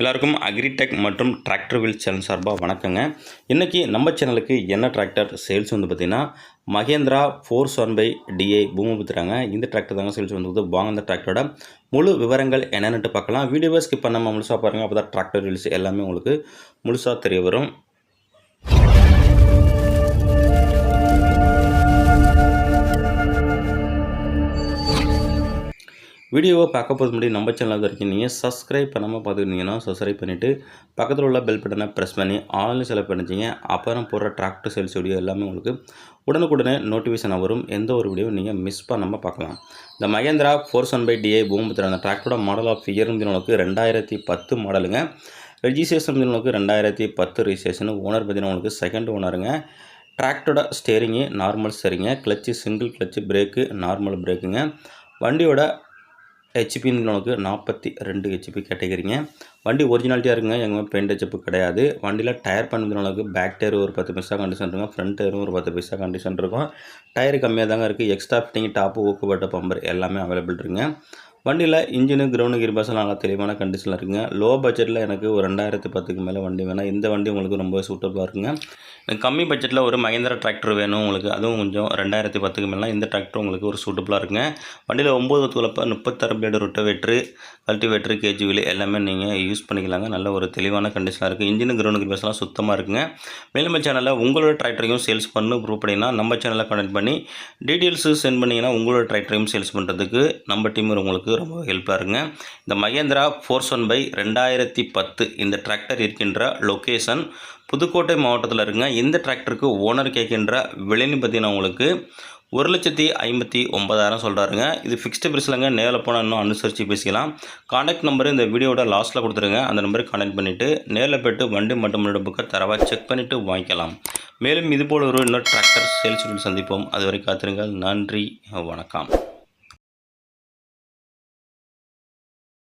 எல்லாருக்கும் அக்ரிடெக் மற்றும் tractor wheel channel சார்பாக வணக்கங்க. இன்றைக்கி நம்ம சேனலுக்கு என்ன டிராக்டர் சேல்ஸ் வந்து பார்த்திங்கன்னா Mahindra four one five DI பூமிபுத்திராங்க இந்த டிராக்டர் தாங்க சேல்ஸ் வந்து வாங்க அந்த டிராக்டரோட முழு விவரங்கள் என்னென்னுட்டு பார்க்கலாம். வீடியோவை ஸ்கிப் பண்ணாமல் முழுசாக பாருங்கள் அப்போ தான் டிராக்டர் வீல்ஸ் எல்லாமே உங்களுக்கு முழுசாக தெரிய வரும். வீடியோவை பார்க்க போது முன்னாடி நம்ம சேனலாக வரைக்கும் நீங்கள் சப்ஸ்கிரைப் பண்ணாமல் பார்த்துக்கிட்டீங்கன்னா சப்ஸ்கிரைப் பண்ணிவிட்டு பக்கத்தில் உள்ள பெல் பட்டனை ப்ரெஸ் பண்ணி ஆன்லைன் செலக்ட் பண்ணிச்சிங்க அப்புறம் போடுற டிராக்டர் சேல்ஸ் வீடியோ எல்லாமே உங்களுக்கு உடனுக்குடனே நோட்டிஃபிகேஷன் வரும். எந்த ஒரு வீடியோ நீங்கள் மிஸ் பண்ணாமல் பார்க்கலாம். இந்த Mahindra four one five DI Bhoomiputra அந்த டிராக்டரோட மாடல் ஆஃப் இயர் உங்களுக்கு ரெண்டாயிரத்தி பத்து மாடலுங்க ரெஜிஸ்ட்ரேஷன் உங்களுக்கு ரெண்டாயிரத்தி பத்து ரிஜிஸ்ட்ரேஷன் ஓனர் பார்த்தீங்கன்னா உங்களுக்கு செகண்ட் ஓனருங்க டிராக்டரோட steering normal ஸ்டேரிங்க clutch single clutch brake normal பிரேக்குங்க வண்டியோட ஹெச்பின்னு நமக்கு நாற்பத்தி ரெண்டு ஹெச்பி கேட்டகிரிங்க. வண்டி ஒரிஜினாலிட்டியாக இருக்குங்க எங்கள் பெயிண்ட் ஹெச்பி கிடையாது. வண்டியில் டயர் பண்ணுறதுனால பேக் டயர் ஒரு பத்து பைசா கண்டிஷன் இருக்கும் ஃப்ரண்ட் டயரும் ஒரு பத்து பைசா கண்டிஷன் இருக்கும். டயர் கம்மியாக தாங்க இருக்குது எக்ஸ்ட்ரா ஃபிட்டிங் டாப்பு ஊக்குவட்ட பம்பர் எல்லாமே அவைலபிள் இருக்குங்க. வண்டியில் இன்ஜினு கிரவுண்டு கியர் நல்லா தெளிவான கண்டிஷனில் இருக்குங்க. லோ பட்ஜெட்டில் எனக்கு ஒரு ரெண்டாயிரத்து பத்துக்கு மேலே வண்டி வேணும் இந்த வண்டி உங்களுக்கு ரொம்ப சூட்டபுளாக இருக்குங்க. எனக்கு கம்மி பட்ஜெட்டில் ஒரு மகேந்திரா டிராக்டர் வேணும் உங்களுக்கு. அதுவும் கொஞ்சம் ரெண்டாயிரத்து பத்துக்கு மேலே இந்த டிராக்டர் உங்களுக்கு ஒரு சூட்டபுளாக இருக்குங்க. வண்டியில் ஒம்பது துளப்ப முப்பத்தாறு blade rotavator cultivator cage wheel எல்லாமே நீங்கள் யூஸ் பண்ணிக்கலாங்க. நல்ல ஒரு தெளிவான கண்டிஷனாக இருக்குது இன்ஜினு கிரவுண்டு கிரிபாஸ்லாம் சுத்தமாக இருக்குங்க. மேலும் சேனலில் உங்களோட டிராக்டரையும் சேல்ஸ் பண்ணு ப்ரூவ் பண்ணிங்கன்னா நம்ம சேனலில் கனெக்ட் பண்ணி டீட்டெயில்ஸு சென்ட் பண்ணிங்கன்னா உங்களோட டிராக்டரையும் சேல்ஸ் பண்ணுறதுக்கு நம்ம டீம் உங்களுக்கு ரொம்ப ஹெல்ப்பாக இருங்க. இந்த மகேந்திரா ஃபோர்ஸ் ஒன் பை ரெண்டாயிரத்தி பத்து இந்த டிராக்டர் இருக்கின்ற லொக்கேஷன் புதுக்கோட்டை மாவட்டத்தில் இருங்க. இந்த டிராக்டருக்கு ஓனர் கேட்கின்ற விலைன்னு பார்த்தீங்கன்னா உங்களுக்கு ஒரு லட்சத்தி ஐம்பத்தி ஒன்பதாயிரம் சொல்கிறாருங்க இது ஃபிக்ஸ்டு பிரிஸ்லங்க நேரில் போனால் இன்னும் அனுசரித்து பேசிக்கலாம். காண்டாக்ட் நம்பர் இந்த வீடியோட லாஸ்ட்டில் கொடுத்துருங்க. அந்த நம்பருக்கு காண்டாக்ட் பண்ணிவிட்டு நேரில் போய்ட்டு வண்டி மட்டும் புக்கை தரவாக செக் பண்ணிவிட்டு வாங்கிக்கலாம். மேலும் இதுபோல் ஒரு இன்னொரு டிராக்டர் சேல்ஸ் சந்திப்போம். அதுவரை காத்திருங்கள். நன்றி. வணக்கம்.